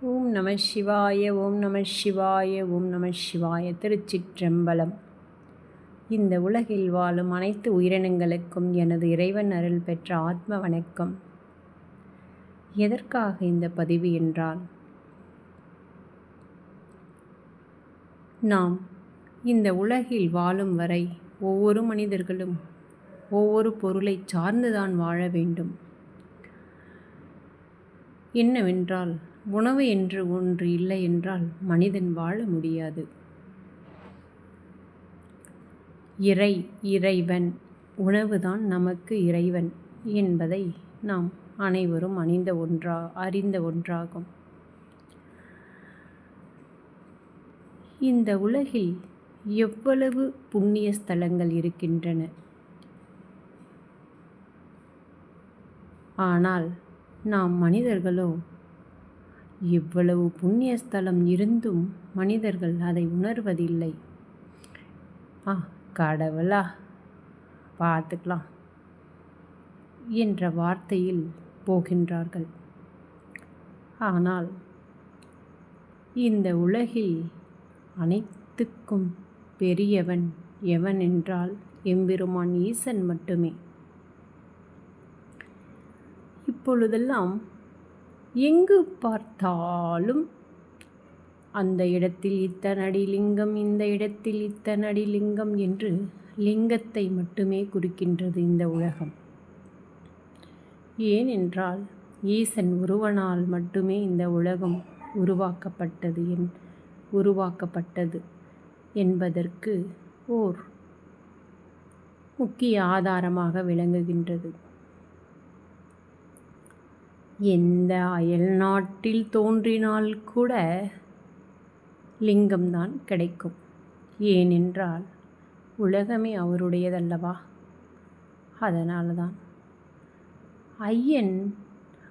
ஓம் நம சிவாய ஓம் நம சிவாய ஓம் நம சிவாய திருச்சிற்றம்பலம். இந்த உலகில் வாழும் அனைத்து உயிரினங்களுக்கும் எனது இறைவன் அருள் பெற்ற ஆத்ம வணக்கம். எதற்காக இந்த பதிவு என்றால் நாம் இந்த உலகில் வாழும் வரை ஒவ்வொரு மனிதர்களும் ஒவ்வொரு பொருளை சார்ந்துதான் வாழ வேண்டும். என்னவென்றால் உணவு என்று ஒன்று இல்லை என்றால் மனிதன் வாழ முடியாது. இறை இறைவன் உணவுதான் நமக்கு இறைவன் என்பதை நாம் அனைவரும் அணிந்த ஒன்றா அறிந்த ஒன்றாகும். இந்த உலகில் எவ்வளவு புண்ணிய ஸ்தலங்கள் இருக்கின்றன? ஆனால் நாம் மனிதர்களோ இவ்வளவு புண்ணிய ஸ்தலம் இருந்தும் மனிதர்கள் அதை உணர்வதில்லை. ஆ கடவுளா பார்த்துக்கலாம் என்ற வார்த்தையில் போகின்றார்கள். ஆனால் இந்த உலகில் அனைத்துக்கும் பெரியவன் எவன் என்றால் எம்பெருமான் ஈசன் மட்டுமே. இப்பொழுதெல்லாம் எங்கு பார்த்தாலும் அந்த இடத்தில் இத்தனடி லிங்கம் இந்த இடத்தில் இத்தனடி லிங்கம் என்று லிங்கத்தை மட்டுமே குறிக்கின்றது இந்த உலகம். ஏனென்றால் ஈசன் ஒருவனால் மட்டுமே இந்த உலகம் உருவாக்கப்பட்டது என் உருவாக்கப்பட்டது என்பதற்கு ஓர் முக்கிய ஆதாரமாக விளங்குகின்றது. எந்த அயல் நாட்டில் தோன்றினால் கூட லிங்கம்தான் கிடைக்கும். ஏனென்றால் உலகமே அவருடையதல்லவா? அதனால தான் ஐயன்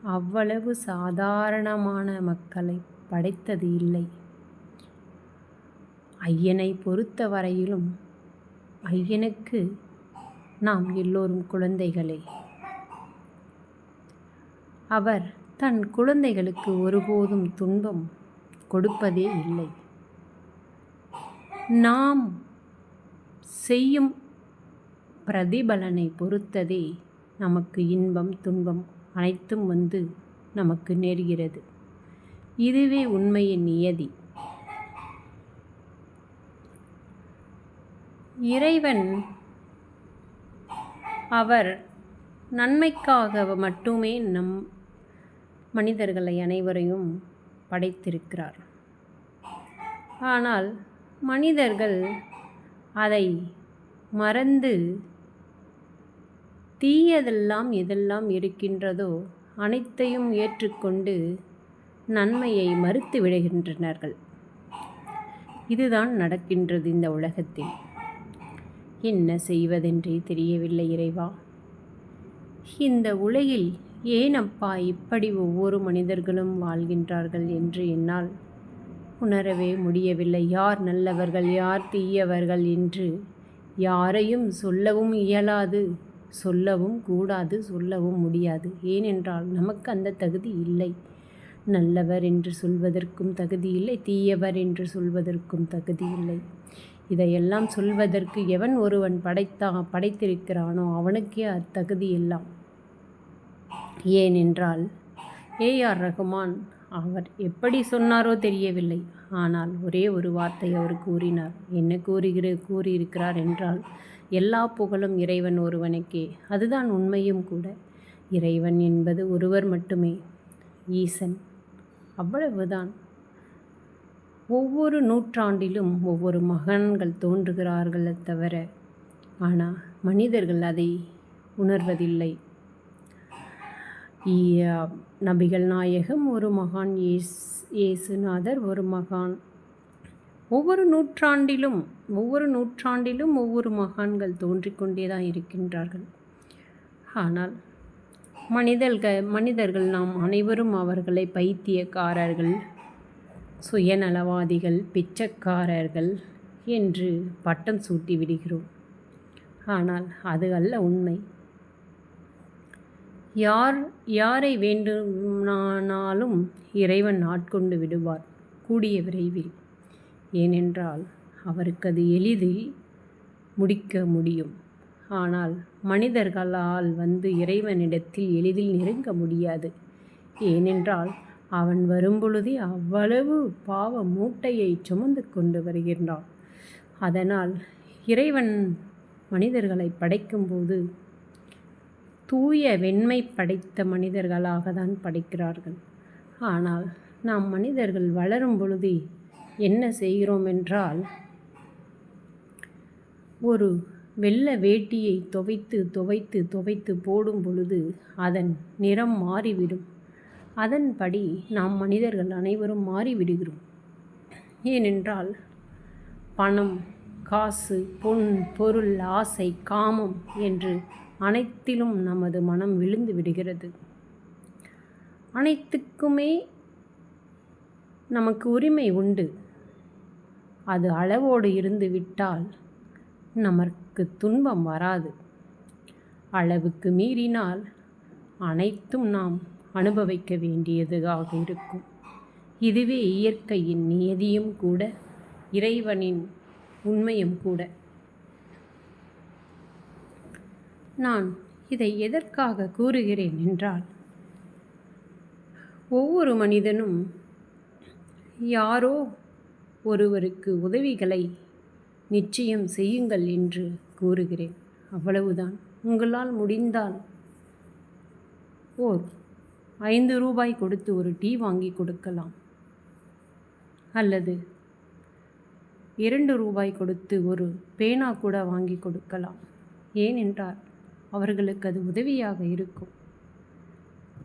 அவ்வளவு சாதாரணமான மக்களை படைத்தது இல்லை. ஐயனை பொறுத்த வரையிலும் ஐயனுக்கு நாம் எல்லோரும் குழந்தைகளே. அவர் தன் குழந்தைகளுக்கு ஒருபோதும் துன்பம் கொடுப்பதே இல்லை. நாம் செய்யும் பிரதிபலனை பொறுத்ததே நமக்கு இன்பம் துன்பம் அனைத்தும் வந்து நமக்கு நேர்கிறது. இதுவே உண்மையின் நியதி. இறைவன் அவர் நன்மைக்காக மட்டுமே நம் மனிதர்களை அனைவரையும் படைத்திருக்கிறார். ஆனால் மனிதர்கள் அதை மறந்து தீயதெல்லாம் எதெல்லாம் இருக்கின்றதோ அனைத்தையும் ஏற்றுக்கொண்டு நன்மையை மறுத்து விடுகின்றனர்கள். இதுதான் நடக்கின்றது இந்த உலகத்தில். என்ன செய்வதென்றே தெரியவில்லை இறைவா. இந்த உலகில் ஏன் அப்பா இப்படி ஒவ்வொரு மனிதர்களும் வாழ்கின்றார்கள் என்று என்னால் உணரவே முடியவில்லை. யார் நல்லவர்கள் யார் தீயவர்கள் என்று யாரையும் சொல்லவும் இயலாது சொல்லவும் கூடாது சொல்லவும் முடியாது. ஏனென்றால் நமக்கு அந்த தகுதி இல்லை. நல்லவர் என்று சொல்வதற்கும் தகுதி இல்லை தீயவர் என்று சொல்வதற்கும் தகுதி இல்லை. இதையெல்லாம் சொல்வதற்கு எவன் ஒருவன் படைத்தா படைத்திருக்கிறானோ அவனுக்கே அத்தகுதி எல்லாம் ஏனென்றால் ஏஆர் ரகுமான் அவர் எப்படி சொன்னாரோ தெரியவில்லை. ஆனால் ஒரே ஒரு வார்த்தை அவர் கூறினார். என்ன கூறுகிற கூறியிருக்கிறார் என்றால் எல்லா புகழும் இறைவன் ஒருவனுக்கே. அதுதான் உண்மையும் கூட. இறைவன் என்பது ஒருவர் மட்டுமே. ஈசன். அவ்வளவுதான். ஒவ்வொரு நூற்றாண்டிலும் ஒவ்வொரு மகன்கள் தோன்றுகிறார்களே தவிர ஆனால் மனிதர்கள் அதை உணர்வதில்லை. நபிகள் நாயகம் ஒரு மகான் ஏஸ் ஏசுநாதர் ஒரு மகான். ஒவ்வொரு நூற்றாண்டிலும் ஒவ்வொரு நூற்றாண்டிலும் ஒவ்வொரு மகான்கள் தோன்றிக்கொண்டே தான் இருக்கின்றார்கள். ஆனால் மனிதர்கள் மனிதர்கள் நாம் அனைவரும் அவர்களை பைத்தியக்காரர்கள் சுயநலவாதிகள் பிச்சைக்காரர்கள் என்று பட்டம் சூட்டி விடுகிறோம். ஆனால் அது அல்ல உண்மை. யார் யாரை வேண்டுமானாலும் இறைவன் ஆட்கொண்டு விடுவார் கூடிய விரைவில். ஏனென்றால் அவருக்கு அது எளிதில் முடிக்க முடியும். ஆனால் மனிதர்களால் வந்து இறைவனிடத்தில் எளிதில் நெருங்க முடியாது. ஏனென்றால் அவன் வரும்பொழுதே அவ்வளவு பாவ மூட்டையை சுமந்து கொண்டு வருகின்றான். அதனால் இறைவன் மனிதர்களை படைக்கும்போது தூய வெண்மை படைத்த மனிதர்களாக தான் படைக்கிறார்கள். ஆனால் நாம் மனிதர்கள் வளரும் பொழுதே என்ன செய்கிறோம் என்றால் ஒரு வெள்ளை வேட்டியை துவைத்து துவைத்து துவைத்து போடும் பொழுது அதன் நிறம் மாறிவிடும். அதன்படி நாம் மனிதர்கள் அனைவரும் மாறிவிடுகிறோம். ஏனென்றால் பணம் காசு பொன் பொருள் ஆசை காமம் என்று அனைத்திலும் நமது மனம் விழுந்து விடுகிறது. அனைத்துக்குமே நமக்கு உரிமை உண்டு. அது அளவோடு இருந்து விட்டால் நமக்கு துன்பம் வராது. அளவுக்கு மீறினால் அனைத்தும் நாம் அனுபவிக்க வேண்டியதாக இருக்கும். இதுவே இயற்கையின் நியதியும் கூட இறைவனின் உண்மையும் கூட. நான் இதை எதற்காக கூறுகிறேன் என்றால் ஒவ்வொரு மனிதனும் யாரோ ஒருவருக்கு உதவிகளை நிச்சயம் செய்யுங்கள் என்று கூறுகிறேன். அவ்வளவுதான். உங்களால் முடிந்தால் ஓர் ஐந்து ரூபாய் கொடுத்து ஒரு டீ வாங்கி கொடுக்கலாம். அல்லது இரண்டு ரூபாய் கொடுத்து ஒரு பேனா கூட வாங்கி கொடுக்கலாம். ஏனென்றால் அவர்களுக்கு அது உதவியாக இருக்கும்.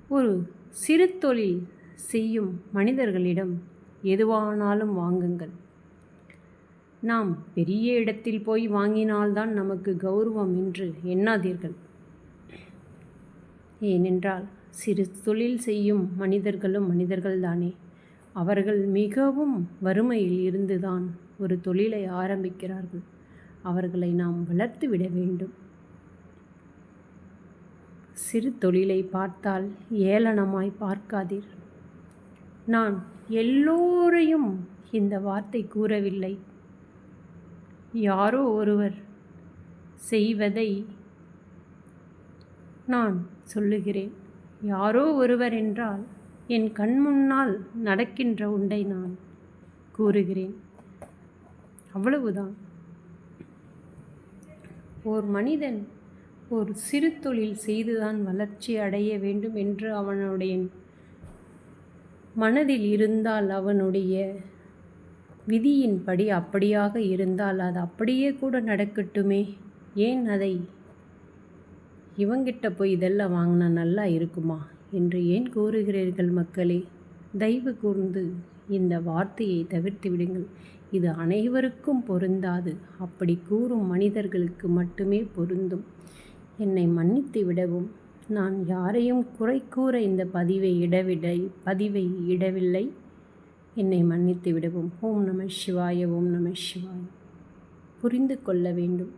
ஒரு சிறு தொழில் செய்யும் மனிதர்களிடம் எதுவானாலும் வாங்குங்கள். நாம் பெரிய இடத்தில் போய் வாங்கினால்தான் நமக்கு கௌரவம் என்று எண்ணாதீர்கள். ஏனென்றால் சிறு தொழில் செய்யும் மனிதர்களும் மனிதர்கள்தானே. அவர்கள் மிகவும் வறுமையில் இருந்துதான் ஒரு தொழிலை ஆரம்பிக்கிறார்கள். அவர்களை நாம் வளர்த்துவிட வேண்டும். சிறு தொழிலை பார்த்தால் ஏளனமாய் பார்க்காதீர். நான் எல்லோரையும் இந்த வார்த்தை கூறவில்லை. யாரோ ஒருவர் செய்வதை நான் சொல்லுகிறேன். யாரோ ஒருவர் என்றால் என் கண் முன்னால் நடக்கின்ற உண்டை நான் கூறுகிறேன். அவ்வளவுதான். ஓர் மனிதன் ஒரு சிறு தொழில் செய்துதான் வளர்ச்சி அடைய வேண்டும் என்று அவனுடைய மனதில் இருந்தால் அவனுடைய விதியின்படி அப்படியாக இருந்தால் அது அப்படியே கூட நடக்கட்டுமே? ஏன் அதை இவங்கிட்ட போய் இதெல்லாம் வாங்கினா நல்லா இருக்குமா? என்று ஏன் கூறுகிறீர்கள் மக்களே? தயவு கூர்ந்து இந்த வார்த்தையை தவிர்த்து விடுங்கள். இது அனைவருக்கும் பொருந்தாது. அப்படி கூறும் மனிதர்களுக்கு மட்டுமே பொருந்தும். என்னை மன்னித்து விடவும் நான் யாரையும் குறை கூற இந்த பதிவை இடவிடை பதிவை இடவில்லை. என்னை மன்னித்து விடவும். ஓம் நம சிவாய ஓம் நம சிவாய. புரிந்து கொள்ள வேண்டும்.